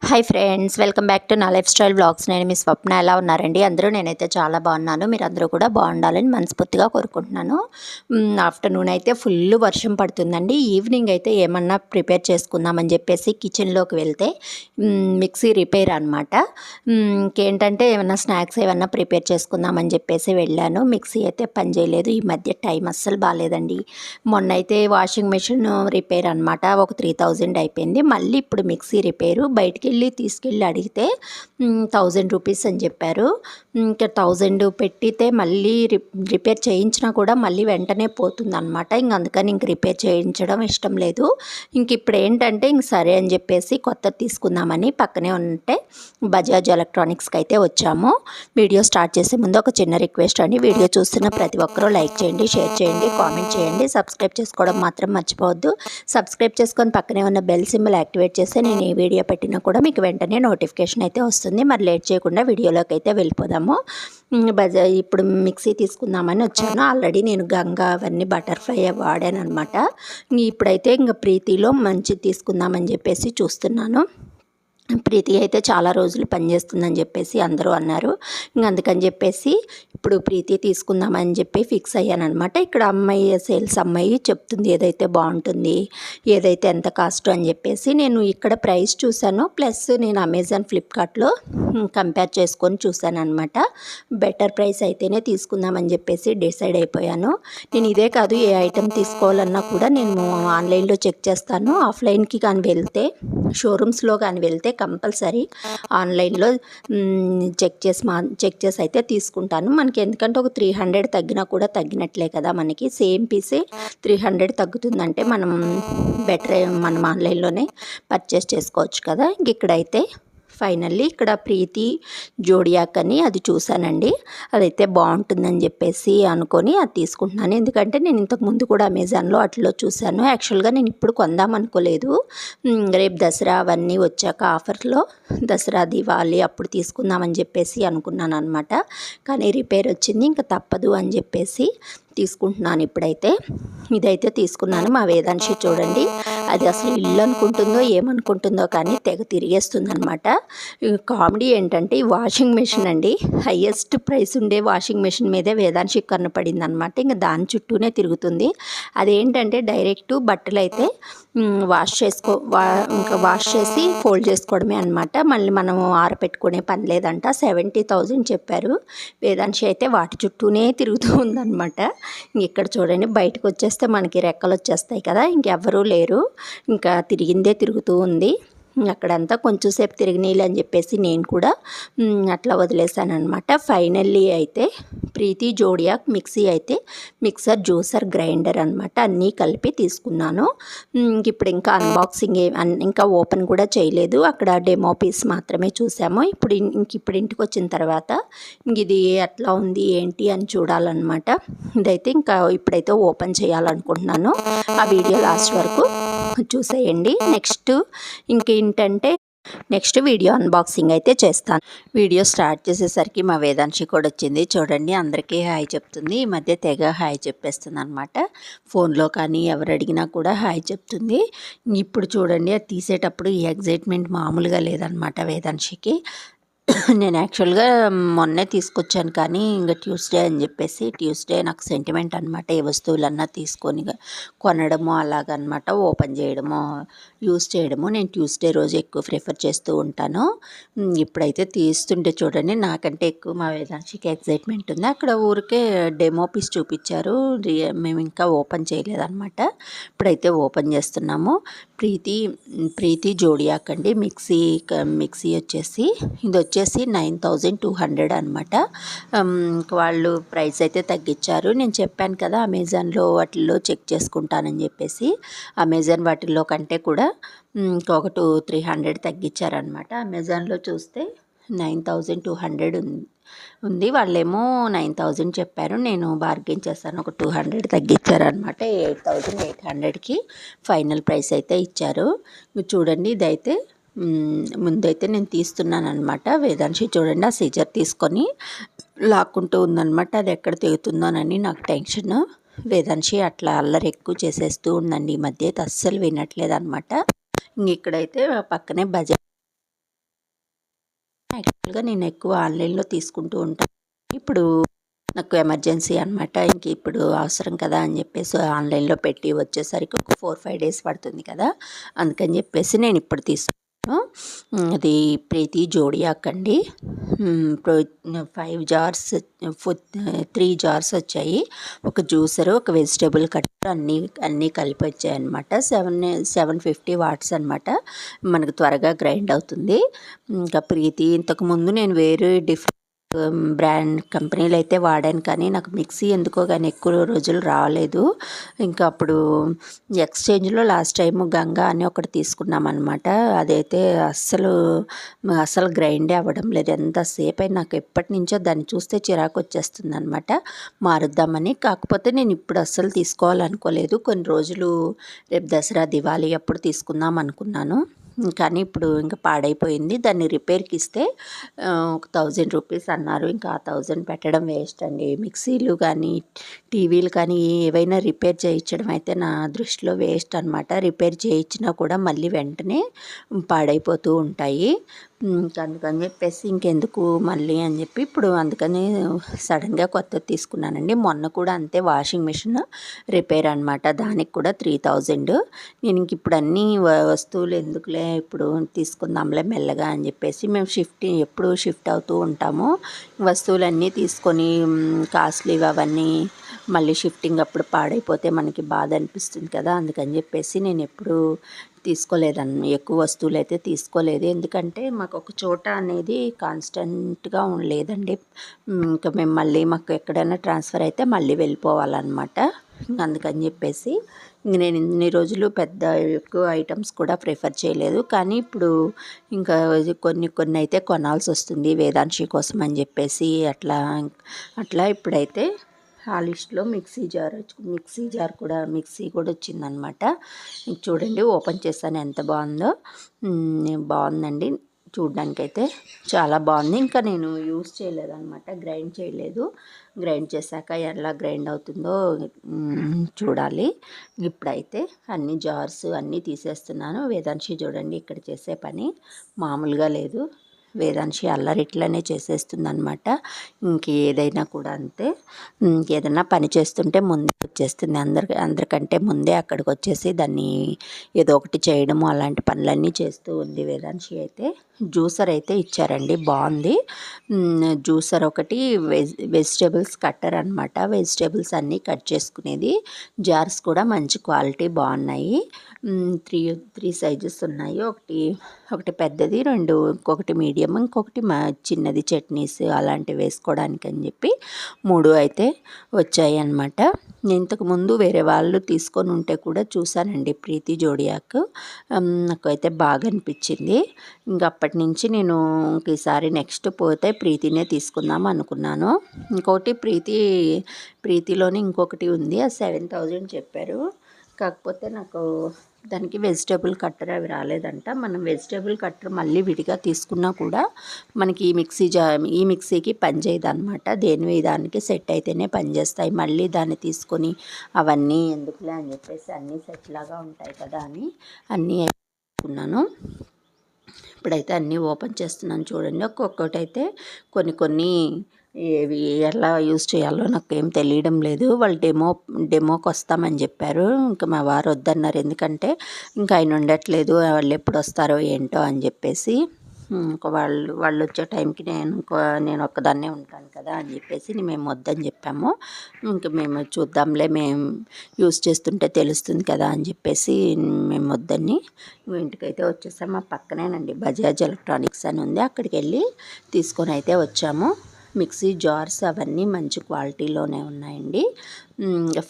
Hi friends welcome back to నా life style blogs నేను మీ స్వప్న ఎలా ఉన్నారండి? అందరూ నేనైతే చాలా బాగున్నాను. మీరు అందరూ కూడా బాగుండాలని మనస్ఫూర్తిగా కోరుకుంటున్నాను. ఆఫ్టర్నూన్ అయితే ఫుల్ వర్షం పడుతుందండి. ఈవినింగ్ అయితే ఏమన్నా ప్రిపేర్ చేసుకుందామని చెప్పేసి కిచెన్లోకి వెళ్తే మిక్సీ రిపేర్ అనమాట ఇంకేంటంటే ఏమన్నా స్నాక్స్ ఏమన్నా ప్రిపేర్ చేసుకుందామని చెప్పేసి వెళ్ళాను. మిక్సీ అయితే పని చేయలేదు. ఈ మధ్య టైం అస్సలు బాగాలేదండి. మొన్న అయితే వాషింగ్ మెషిన్ రిపేర్ అనమాట ఒక త్రీ థౌజండ్ అయిపోయింది. మళ్ళీ ఇప్పుడు మిక్సీ రిపేరు బయటికి వెళ్ళి తీసుకెళ్ళి అడిగితే థౌజండ్ రూపీస్ అని చెప్పారు. ఇంకా థౌజండ్ పెట్టితే మళ్ళీ రి- రిపేర్ చేయించినా కూడా మళ్ళీ వెంటనే పోతుంది అనమాట ఇంక అందుకని ఇంక రిపేర్ చేయించడం ఇష్టం లేదు. ఇంక ఇప్పుడు ఏంటంటే ఇంక సరే అని చెప్పేసి కొత్తది తీసుకుందామని పక్కనే ఉంటే బజాజ్ ఎలక్ట్రానిక్స్కి అయితే వచ్చాము. వీడియో స్టార్ట్ చేసే ముందు ఒక చిన్న రిక్వెస్ట్ అండి. వీడియో చూస్తున్న ప్రతి ఒక్కరూ లైక్ చేయండి షేర్ చేయండి కామెంట్ చేయండి. సబ్స్క్రైబ్ చేసుకోవడం మాత్రం మర్చిపోవద్దు. సబ్స్క్రైబ్ చేసుకొని పక్కనే ఉన్న బెల్ సింబల్ యాక్టివేట్ చేస్తే నేను ఏ వీడియో పెట్టినా కూడా మీకు వెంటనే నోటిఫికేషన్ అయితే వస్తుంది. మరి లేట్ చేయకుండా వీడియోలోకి అయితే వెళ్ళిపోదాము. బజా ఇప్పుడు మిక్సీ తీసుకుందామని వచ్చాను. ఆల్రెడీ నేను గంగా అవన్నీ బటర్ఫ్లై వాడాను అనమాట ఇప్పుడైతే ఇంకా ప్రీతిలో మంచి తీసుకుందామని చెప్పేసి చూస్తున్నాను. ప్రీతి అయితే చాలా రోజులు పనిచేస్తుందని చెప్పేసి అందరూ అన్నారు. ఇంక అందుకని చెప్పేసి ఇప్పుడు ప్రీతి తీసుకుందామని చెప్పి ఫిక్స్ అయ్యాను అనమాట ఇక్కడ అమ్మాయి సేల్స్ అమ్మాయి చెప్తుంది ఏదైతే బాగుంటుంది ఏదైతే ఎంత కాస్ట్ అని చెప్పేసి నేను ఇక్కడ ప్రైస్ చూశాను. ప్లస్ నేను అమెజాన్ ఫ్లిప్కార్ట్లో కంపేర్ చేసుకొని చూశాను అనమాట బెటర్ ప్రైస్ అయితేనే తీసుకుందామని చెప్పేసి డిసైడ్ అయిపోయాను. నేను ఇదే కాదు ఏ ఐటెం తీసుకోవాలన్నా కూడా నేను ఆన్లైన్లో చెక్ చేస్తాను. ఆఫ్లైన్కి కానీ వెళ్తే షోరూమ్స్లో కానీ వెళ్తే కంపల్సరీ. ఆన్లైన్లో చెక్ చేసి మా చెక్ చేసి అయితే తీసుకుంటాను. మనకి ఎందుకంటే ఒక త్రీ హండ్రెడ్ తగ్గినా కూడా తగ్గినట్లే కదా మనకి. సేమ్ పీసే త్రీ హండ్రెడ్ తగ్గుతుందంటే మనం బెటర్ మనం ఆన్లైన్లోనే పర్చేస్ చేసుకోవచ్చు కదా. ఇంక ఇక్కడైతే ఫైనల్లీ ఇక్కడ ప్రీతి జోడియాక్ అని అది చూశానండి. అదైతే బాగుంటుందని చెప్పేసి అనుకొని అది తీసుకుంటున్నాను. ఎందుకంటే నేను ఇంతకు ముందు కూడా అమెజాన్లో అట్లో చూశాను. యాక్చువల్గా నేను ఇప్పుడు కొందాం అనుకోలేదు. రేపు దసరా అవన్నీ వచ్చాక ఆఫర్లో దసరా దివాళి అప్పుడు తీసుకుందామని చెప్పేసి అనుకున్నాను అనమాట కానీ రిపేర్ వచ్చింది ఇంకా తప్పదు అని చెప్పేసి తీసుకుంటున్నాను ఇప్పుడైతే. ఇదైతే తీసుకున్నాను మా వేదాంశి చూడండి. అది అసలు ఇల్లు అనుకుంటుందో ఏమనుకుంటుందో కానీ తెగ తిరిగేస్తుంది అనమాట కామెడీ ఏంటంటే ఈ వాషింగ్ మెషిన్ అండి హయ్యెస్ట్ ప్రైస్ ఉండే వాషింగ్ మెషిన్ మీదే వేదాంశి కనపడింది అనమాట ఇంకా దాని చుట్టూనే తిరుగుతుంది. అదేంటంటే డైరెక్ట్ బట్టలు అయితే వాష్ చేసుకో వా ఇంకా వాష్ చేసి ఫోల్డ్ చేసుకోవడమే అనమాట మళ్ళీ మనం ఆరపెట్టుకునే పని లేదంట. సెవెంటీ థౌజండ్ చెప్పారు. వేదాంశి అయితే వాటి చుట్టూనే తిరుగుతూ ఉందన్నమాట. ఇక్కడ చూడండి బయటకు వచ్చేస్తే మనకి రెక్కలు వచ్చేస్తాయి కదా ఇంకెవ్వరూ లేరు. ఇంకా తిరిగిందే తిరుగుతూ ఉంది. అక్కడంతా కొంచెంసేపు తిరిగినీళ్ళు అని చెప్పేసి నేను కూడా అట్లా వదిలేసాను అనమాట ఫైనల్లీ అయితే ప్రీతి జోడియాక్ మిక్సీ అయితే మిక్సర్ జ్యూసర్ గ్రైండర్ అనమాట అన్నీ కలిపి తీసుకున్నాను. ఇప్పుడు ఇంకా అన్బాక్సింగ్ ఇంకా ఓపెన్ కూడా చేయలేదు. అక్కడ డెమో పీస్ మాత్రమే చూసాము. ఇప్పుడు ఇంక ఇప్పుడు ఇంటికి వచ్చిన తర్వాత ఇంక ఇది ఎట్లా ఉంది ఏంటి అని చూడాలన్నమాట. ఇదైతే ఇంకా ఇప్పుడైతే ఓపెన్ చేయాలనుకుంటున్నాను. ఆ వీడియో లాస్ట్ వరకు చూసేయండి. నెక్స్ట్ ఇంక ఏంటంటే నెక్స్ట్ వీడియో అన్బాక్సింగ్ అయితే చేస్తాను. వీడియో స్టార్ట్ చేసేసరికి మా వేదాంశి కూడా వచ్చింది. చూడండి అందరికీ హాయ్ చెప్తుంది. ఈ మధ్య తెగ హాయ్ చెప్పేస్తుంది అనమాట ఫోన్లో కానీ ఎవరు అడిగినా కూడా హాయ్ చెప్తుంది. ఇప్పుడు చూడండి అది తీసేటప్పుడు ఈ ఎగ్జైట్మెంట్ మామూలుగా లేదనమాట వేదాంశికి. నేను యాక్చువల్గా మొన్నే తీసుకొచ్చాను కానీ ఇంకా ట్యూస్డే అని చెప్పేసి ట్యూస్డే నాకు సెంటిమెంట్ అనమాట ఏ వస్తువులన్నా తీసుకొని కొనడము అలాగనమాట ఓపెన్ చేయడము యూస్ చేయడము. నేను ట్యూస్డే రోజు ఎక్కువ ప్రిఫర్ చేస్తూ ఉంటాను. ఇప్పుడైతే తీస్తుంటే చూడండి నాకంటే ఎక్కువ మా వేదాంశికి ఎగ్జైట్మెంట్ ఉంది. అక్కడ ఊరికే డెమో పీస్ చూపించారు. మేము ఇంకా ఓపెన్ చేయలేదన్నమాట. ఇప్పుడైతే ఓపెన్ చేస్తున్నాము. ప్రీతి ప్రీతి జోడి మిక్సీ మిక్సీ వచ్చేసి ఇది వచ్చేసి నైన్ థౌజండ్ టూ హండ్రెడ్ అనమాట వాళ్ళు ప్రైస్ అయితే తగ్గించారు. నేను చెప్పాను కదా అమెజాన్లో వాటిల్లో చెక్ చేసుకుంటానని చెప్పేసి. అమెజాన్ వాటిల్లో కంటే కూడా ఒక ఇంకొక టూ త్రీ హండ్రెడ్ తగ్గించారనమాట అమెజాన్లో చూస్తే నైన్ థౌజండ్ టూ హండ్రెడ్ ఉంది ఉంది. వాళ్ళేమో నైన్ థౌజండ్ చెప్పారు. నేను బార్గెన్ చేశాను. ఒక టూ హండ్రెడ్ తగ్గించారనమాట ఎయిట్ థౌజండ్ ఎయిట్ హండ్రెడ్కి ఫైనల్ ప్రైస్ అయితే ఇచ్చారు. చూడండి ఇదైతే ముందైతే నేను తీస్తున్నాను అనమాట వేదాంశి చూడండి ఆ సీజర్ తీసుకొని లాక్కుంటూ ఉందనమాట అది ఎక్కడ తెగుతుందోనని నాకు టెన్షన్. వేదాంశి అట్లా అల్లరి ఎక్కువ చేసేస్తూ ఉందండి ఈ మధ్య. అయితే అస్సలు వినట్లేదు అనమాట ఇక్కడైతే పక్కనే బజార్ యాక్చువల్గా నేను ఎక్కువ ఆన్లైన్లో తీసుకుంటూ ఉంటాను ఇప్పుడు నాకు ఎమర్జెన్సీ అనమాట ఇంక ఇప్పుడు అవసరం కదా అని చెప్పేసి ఆన్లైన్లో పెట్టి వచ్చేసరికి ఒక ఫోర్ ఫైవ్ డేస్ పడుతుంది కదా. అందుకని చెప్పేసి నేను ఇప్పుడు తీసుకున్నాను అది ప్రీతి జోడియాక్ అండి ఫైవ్ జార్స్ త్రీ జార్స్ వచ్చాయి. ఒక జ్యూసర్ ఒక వెజిటేబుల్ కట్టర్ అన్నీ అన్నీ కలిపి వచ్చాయి అనమాట సెవెన్ సెవెన్ ఫిఫ్టీ వాట్స్ అనమాట మనకు త్వరగా గ్రైండ్ అవుతుంది. ఇంకా ప్రీతి ఇంతకుముందు నేను వేరే డిఫరెంట్ Um, బ్రాండ్ కంపెనీలు అయితే వాడాను కానీ నాకు మిక్సీ ఎందుకో కానీ ఎక్కువ రోజులు రాలేదు. ఇంకా అప్పుడు ఎక్స్చేంజ్లో లాస్ట్ టైం గంగా అని ఒకటి తీసుకున్నాం అనమాట అదైతే అస్సలు అస్సలు గ్రైండే అవ్వడం లేదు. ఎంతసేపు అయినా నాకు ఎప్పటి నుంచో దాన్ని చూస్తే చిరాకు వచ్చేస్తుంది అనమాట మారుద్దామని. కాకపోతే నేను ఇప్పుడు అస్సలు తీసుకోవాలనుకోలేదు. కొన్ని రోజులు రేపు దసరా దివాళీ అప్పుడు తీసుకుందాం అనుకున్నాను. కానీ ఇప్పుడు ఇంకా పాడైపోయింది. దాన్ని రిపేర్కి ఇస్తే ఒక థౌజండ్ రూపీస్ అన్నారు. ఇంకా ఆ థౌజండ్ పెట్టడం వేస్ట్ అండి. మిక్సీలు కానీ టీవీలు కానీ ఏవైనా రిపేర్ చేయించడం అయితే నా దృష్టిలో వేస్ట్ అనమాట రిపేర్ చేయించినా కూడా మళ్ళీ వెంటనే పాడైపోతూ ఉంటాయి. అందుకని చెప్పేసి ఇంకెందుకు మళ్ళీ అని చెప్పి ఇప్పుడు అందుకని సడన్గా కొత్తది తీసుకున్నానండి. మొన్న కూడా అంతే వాషింగ్ మిషన్ రిపేర్ అనమాట దానికి కూడా త్రీ థౌజండ్. నేను ఇంక ఇప్పుడు అన్ని వస్తువులు ఎందుకులే ఇప్పుడు తీసుకుందాంలే మెల్లగా అని చెప్పేసి మేము షిఫ్ట్ ఎప్పుడు షిఫ్ట్ అవుతూ ఉంటాము. వస్తువులన్నీ తీసుకొని కాస్ట్లీ అవన్నీ మళ్ళీ షిఫ్టింగ్ అప్పుడు పాడైపోతే మనకి బాధ అనిపిస్తుంది కదా అందుకని చెప్పేసి నేను ఎప్పుడు తీసుకోలేదన్న ఎక్కువ వస్తువులు అయితే తీసుకోలేదు. ఎందుకంటే మాకు ఒక చోట అనేది కాన్స్టెంట్గా లేదండి ఇంకా మేము మళ్ళీ మాకు ఎక్కడైనా ట్రాన్స్ఫర్ అయితే మళ్ళీ వెళ్ళిపోవాలన్నమాట. అందుకని చెప్పేసి నేను ఇన్ని రోజులు పెద్ద ఎక్కువ ఐటమ్స్ కూడా ప్రిఫర్ చేయలేదు. కానీ ఇప్పుడు ఇంకా కొన్ని కొన్ని అయితే కొనాల్సి వస్తుంది. వేదాంశి కోసం అని చెప్పేసి అట్లా అట్లా ఇప్పుడైతే హాలిస్ట్లో మిక్సీ జార్ మిక్సీ జార్ కూడా మిక్సీ కూడా వచ్చిందనమాట. చూడండి ఓపెన్ చేశాను ఎంత బాగుందో. బాగుందండి. చూడ్డానికైతే చాలా బాగుంది. ఇంకా నేను యూస్ చేయలేదన్నమాట గ్రైండ్ చేయలేదు. గ్రైండ్ చేశాక ఎలా గ్రైండ్ అవుతుందో చూడాలి. ఇప్పుడైతే అన్ని జార్స్ అన్నీ తీసేస్తున్నాను. వేదాంశి చూడండి ఇక్కడ చేసే పని మామూలుగా లేదు. వేదాంశి అల్లరిట్లనే చేసేస్తుంది అనమాట ఇంకేదైనా కూడా అంతే. ఏదైనా పని చేస్తుంటే ముందే వచ్చేస్తుంది. అందరి అందరికంటే ముందే అక్కడికి వచ్చేసి దాన్ని ఏదో ఒకటి చేయడము అలాంటి పనులన్నీ చేస్తూ ఉంది వేదాంశి అయితే. జ్యూసర్ అయితే ఇచ్చారండి. బాగుంది. జ్యూసర్ ఒకటి వెజ్ వెజిటేబుల్స్ కట్టర్ అనమాట వెజిటేబుల్స్ అన్నీ కట్ చేసుకునేది. జార్స్ కూడా మంచి క్వాలిటీ బాగున్నాయి. త్రీ త్రీ సైజెస్ ఉన్నాయి. ఒకటి ఒకటి పెద్దది రెండు ఇంకొకటి మీడియం ఇంకొకటి మా చిన్నది చట్నీస్ అలాంటివి వేసుకోవడానికి అని చెప్పి మూడు అయితే వచ్చాయి అన్నమాట నేను ఇంతకుముందు వేరే వాళ్ళు తీసుకొని ఉంటే కూడా చూశానండి ప్రీతి జోడియాక్. నాకు అయితే బాగా అనిపించింది. ఇంకా అప్పటి నుంచి నేను ఈసారి నెక్స్ట్ పోతే ప్రీతినే తీసుకుందాం అనుకున్నాను. ఇంకోటి ప్రీతి ప్రీతిలోనే ఇంకొకటి ఉంది ఆ సెవెన్ థౌజండ్ చెప్పారు. కాకపోతే నాకు దానికి వెజిటేబుల్ కట్టర్ అవి రాలేదంట. మనం వెజిటేబుల్ కట్టర్ మళ్ళీ విడిగా తీసుకున్నా కూడా మనకి ఈ మిక్సీ జా ఈ మిక్సీకి పనిచేయదు అనమాట దేని దానికి సెట్ అయితేనే పనిచేస్తాయి. మళ్ళీ దాన్ని తీసుకొని అవన్నీ ఎందుకులే అని చెప్పేసి అన్నీ సెట్ లాగా ఉంటాయి కదా అని అన్నీ తీసుకున్నాను ఇప్పుడైతే అన్నీ ఓపెన్ చేస్తున్నాను చూడండి. ఒక్కొక్కటైతే కొన్ని కొన్ని ఏవి ఎలా యూజ్ చేయాలో నాకు ఏం తెలియడం లేదు. వాళ్ళు డెమో డెమోకి వస్తామని చెప్పారు. ఇంకా మా వారు వద్దన్నారు. ఎందుకంటే ఇంకా ఆయన ఉండట్లేదు. వాళ్ళు ఎప్పుడు వస్తారో ఏంటో అని చెప్పేసి ఇంకా వాళ్ళు వాళ్ళు వచ్చే టైంకి నేను నేను ఒక్కదాన్నే ఉంటాను కదా అని చెప్పేసి మేము వద్దని చెప్పాము. ఇంకా మేము చూద్దాంలే మేము యూస్ చేస్తుంటే తెలుస్తుంది కదా అని చెప్పేసి మేము వద్దని ఇంటికైతే వచ్చేసాము మా పక్కనేనండి బజాజ్ ఎలక్ట్రానిక్స్ అని ఉంది. అక్కడికి వెళ్ళి తీసుకొని అయితే వచ్చాము. మిక్సీ జార్స్ అవన్నీ మంచి క్వాలిటీలోనే ఉన్నాయండి.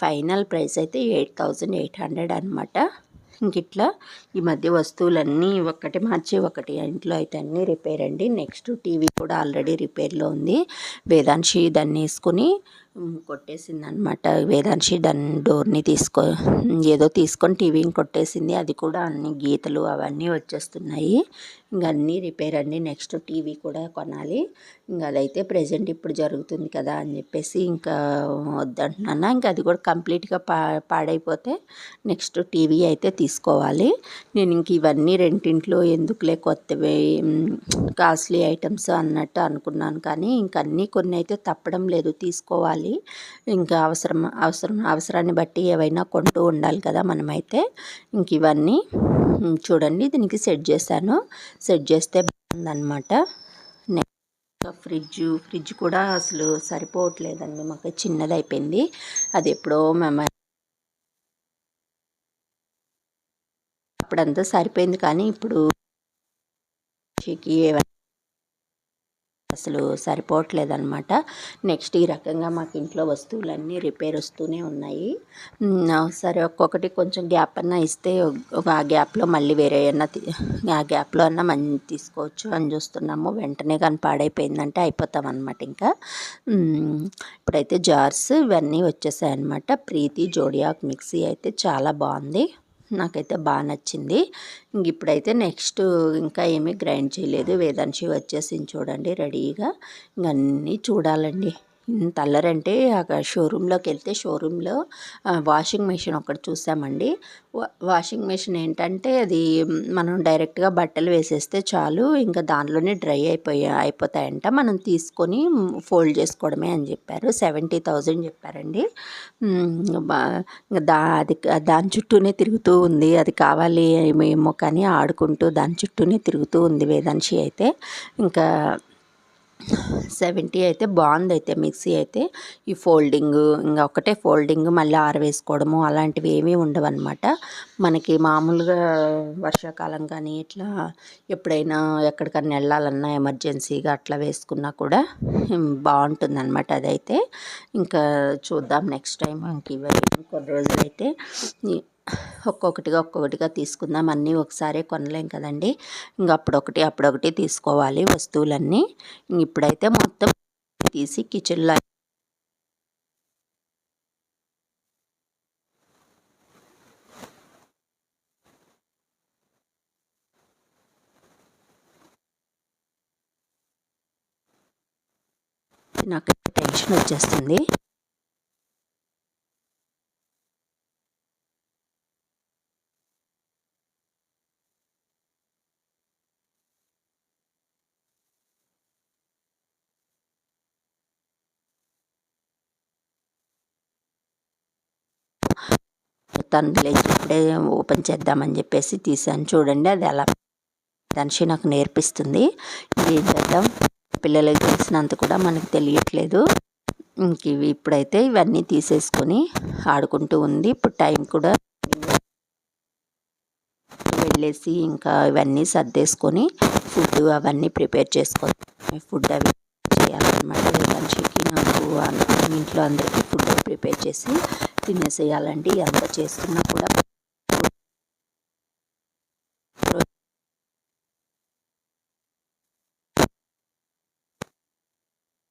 ఫైనల్ ప్రైస్ అయితే ఎయిట్ థౌజండ్ ఎయిట్ హండ్రెడ్ అనమాట ఇంక ఇట్లా ఈ మధ్య వస్తువులన్నీ ఒకటి మార్చి ఒకటి ఇంట్లో అయితే అన్నీ రిపేర్ అండి. నెక్స్ట్ టీవీ కూడా ఆల్రెడీ రిపేర్లో ఉంది. వేదాంశి దాన్ని వేసుకుని కొట్టేసింది అనమాట వేదాంశి దాని డోర్ని తీసుకో ఏదో తీసుకొని టీవీని కొట్టేసింది. అది కూడా అన్ని గీతలు అవన్నీ వచ్చేస్తున్నాయి. ఇంకా అన్నీ రిపేర్ అండి నెక్స్ట్ టీవీ కూడా కొనాలి. ఇంకా అదైతే ప్రజెంట్ ఇప్పుడు జరుగుతుంది కదా అని చెప్పేసి ఇంకా వద్దంటున్నాను. ఇంకా అది కూడా కంప్లీట్గా పా పాడైపోతే నెక్స్ట్ టీవీ అయితే తీసుకోవాలి. నేను ఇంక ఇవన్నీ రెంటింట్లో ఎందుకులే కొత్తవి కాస్ట్లీ ఐటమ్స్ అన్నట్టు అనుకున్నాను. కానీ ఇంక అన్నీ కొన్ని అయితే తప్పడం లేదు. తీసుకోవాలి. ఇంకా అవసరం అవసరం అవసరాన్ని బట్టి ఏవైనా కొంటూ ఉండాలి కదా మనమైతే. ఇంక ఇవన్నీ చూడండి దీనికి సెట్ చేశాను. సెట్ చేస్తే బాగుందనమాట ఫ్రిడ్జ్ ఫ్రిడ్జ్ కూడా అసలు సరిపోవట్లేదండి. మాకు చిన్నది అయిపోయింది అది ఎప్పుడో మేము అప్పుడంతా సరిపోయింది. కానీ ఇప్పుడు ఏమైనా అసలు సరిపోవట్లేదు అనమాట నెక్స్ట్ ఈ రకంగా మాకు ఇంట్లో వస్తువులన్నీ రిపేర్ వస్తూనే ఉన్నాయి. సరే ఒక్కొక్కటి కొంచెం గ్యాప్ అన్నా ఇస్తే ఒక ఆ గ్యాప్లో మళ్ళీ వేరే అన్న ఆ గ్యాప్లో అన్నా మంచి తీసుకోవచ్చు అని చూస్తున్నాము. వెంటనే కానీ పాడైపోయిందంటే అయిపోతాం అనమాట ఇంకా ఇప్పుడైతే జార్స్ ఇవన్నీ వచ్చేసాయి అనమాట ప్రీతి జోడియాక్ మిక్సీ అయితే చాలా బాగుంది. నాకైతే బాగా నచ్చింది. ఇంక ఇప్పుడైతే నెక్స్ట్ ఇంకా ఏమీ గ్రైండ్ చేయలేదు. వేదాంశి వచ్చేసింది చూడండి రెడీగా. ఇంక అన్నీ చూడాలండి. ఇంత అల్లరంటే అక్కడ షోరూంలోకి వెళ్తే షోరూంలో వాషింగ్ మెషిన్ ఒకటి చూసామండి. వాషింగ్ మెషిన్ ఏంటంటే అది మనం డైరెక్ట్గా బట్టలు వేసేస్తే చాలు ఇంకా దానిలోనే డ్రై అయిపోయి అయిపోతాయంట. మనం తీసుకొని ఫోల్డ్ చేసుకోవడమే అని చెప్పారు. సెవెంటీ థౌజండ్ చెప్పారండి. దా అది దాని చుట్టూనే తిరుగుతూ ఉంది. అది కావాలి ఏమో కానీ ఆడుకుంటూ దాని చుట్టూనే తిరుగుతూ ఉంది వేదాంశి అయితే. ఇంకా సెవెంటీ అయితే బాగుంది అయితే మిక్సీ అయితే. ఈ ఫోల్డింగ్ ఇంకా ఒకటే ఫోల్డింగ్ మళ్ళీ ఆరవేసుకోవడము అలాంటివి ఏమీ ఉండవన్నమాట. మనకి మామూలుగా వర్షాకాలం కానీ ఇట్లా ఎప్పుడైనా ఎక్కడికన్నా వెళ్ళాలన్నా ఎమర్జెన్సీగా అట్లా వేసుకున్నా కూడా బాగుంటుంది అనమాట అదైతే. ఇంకా చూద్దాం నెక్స్ట్ టైం ఇంక ఇవన్నీ కొన్ని రోజులైతే ఒక్కొక్కటిగా ఒక్కొక్కటిగా తీసుకుందాం. అన్నీ ఒకసారే కొనలేం కదండి. ఇంకా అప్పుడొకటి అప్పుడొకటి తీసుకోవాలి వస్తువులన్నీ. ఇప్పుడైతే మొత్తం తీసి కిచెన్లో నాకు టెన్షన్ వచ్చేస్తుంది. తను లేచినప్పుడే ఓపెన్ చేద్దామని చెప్పేసి తీసాను చూడండి అది ఎలా దాని నాకు నేర్పిస్తుంది. ఏం చేద్దాం. పిల్లలకి తెలిసినంత కూడా మనకు తెలియట్లేదు. ఇంక ఇవి ఇప్పుడైతే ఇవన్నీ తీసేసుకొని ఆడుకుంటూ ఉంది. ఇప్పుడు టైం కూడా వెళ్ళేసి ఇంకా ఇవన్నీ సర్దేసుకొని ఫుడ్ అవన్నీ ప్రిపేర్ చేసుకొని ఫుడ్ అవి చేయాలన్నమాట. మనిషికి నాకు ఇంట్లో అందరికీ ఫుడ్ ప్రిపేర్ చేసి తినేసేయాలండి ఎంత చేసుకున్నా కూడా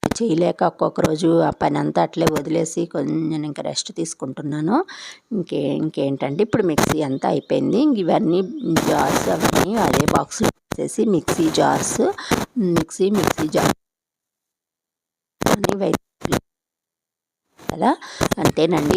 చేయలేక ఒక్కొక్క రోజు ఆ పని అంతా అట్లే వదిలేసి కొంచెం ఇంకా రెస్ట్ తీసుకుంటున్నాను. ఇంకే ఇంకేంటంటే ఇప్పుడు మిక్సీ అంతా అయిపోయింది. ఇంక ఇవన్నీ జార్స్ అవన్నీ అదే బాక్స్లో వేసేసి mixie jars mixie mixie jar అన్నీ కదా? అంతేనండి.